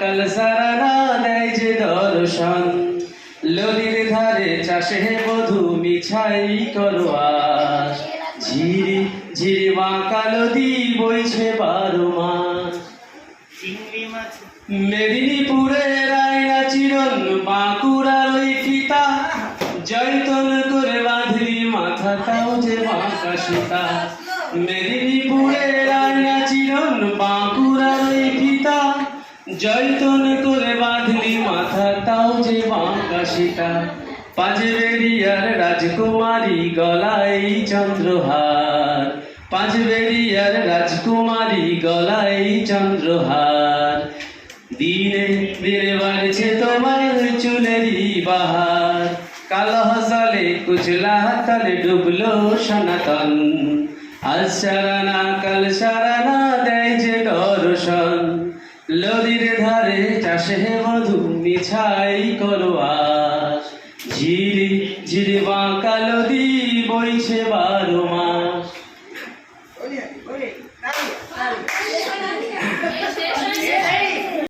কাল সারানা দেয় যে দর্শন নদীর ধারে চাষে বধু মিছাই করোয়াস ঝিরি ঝিরি বাঁকা নদী বইছে বারো মাস মেদিনীপুরের আয়না চিরন বাঁকুড়ার ওই ফিতা। জয়তন করে বাঁধলি মাথা তাও যে বাঁকা সীতা। মেদিনীপুরের চিরন বাঁকুড়ার ফিতা জয়তন করে বাঁধলি মাথা তাও যে বাঁকা সীতা পাঁচবেরিয়ার রাজকুমারী গলায় চন্দ্রহার। পাঁচবেরিয়ার রাজকুমারী গলায় চন্দ্রহার। দিনে দিনে বাড়ছে তোমার চুলেরই বাহার। কালো হাসালে কুচলা তলে ডুবলো সনাতন। আজ সারানা, কাল সারানা লদির ধারে চাষে মধু মিছাই করোয়াস ঝিরি ঝিরি বাঁকা লদি বইছে বারো মাস